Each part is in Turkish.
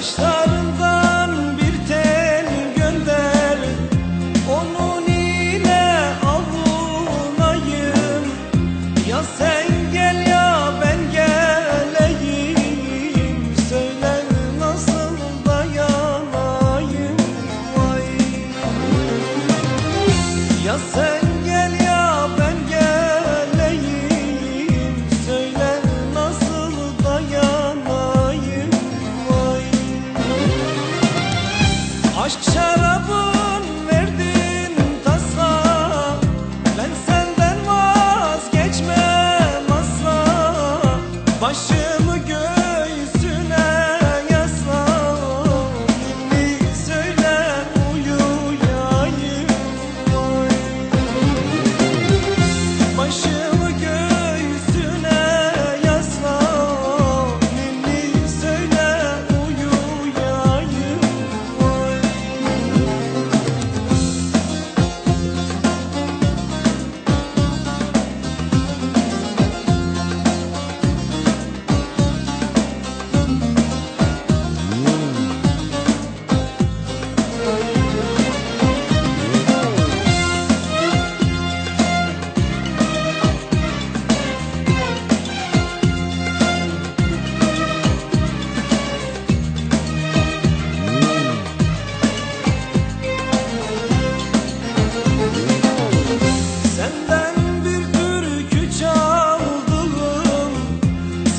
yaşlar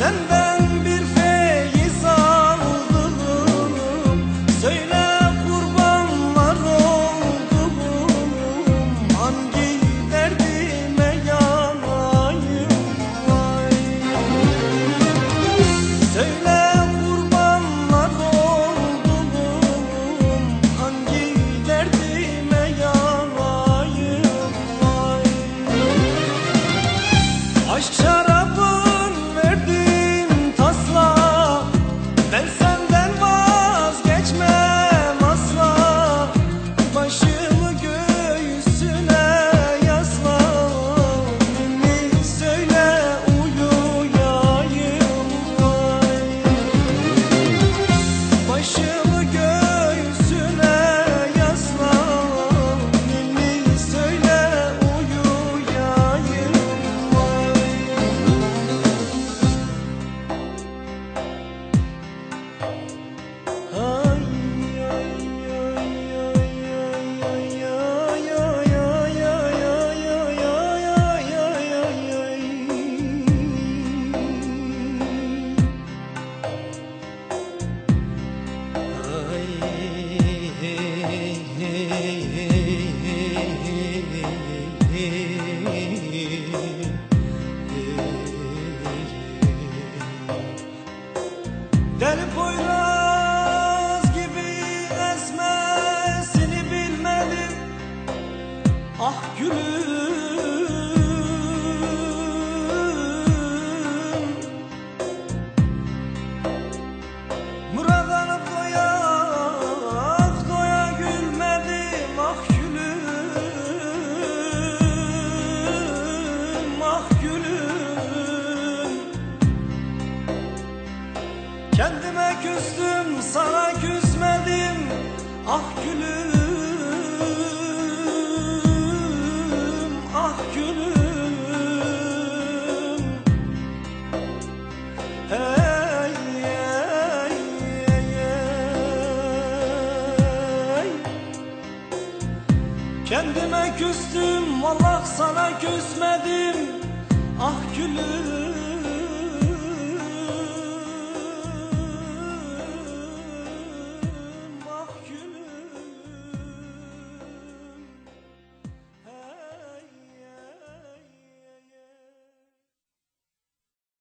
and then Ah gülüm. Muradan doya doya gülmedim. Ah gülüm Ah gülüm. Kendime küstüm sana küsmedim. Ah gülüm. küstüm, vallah sana küsmedim. Ah gülüm.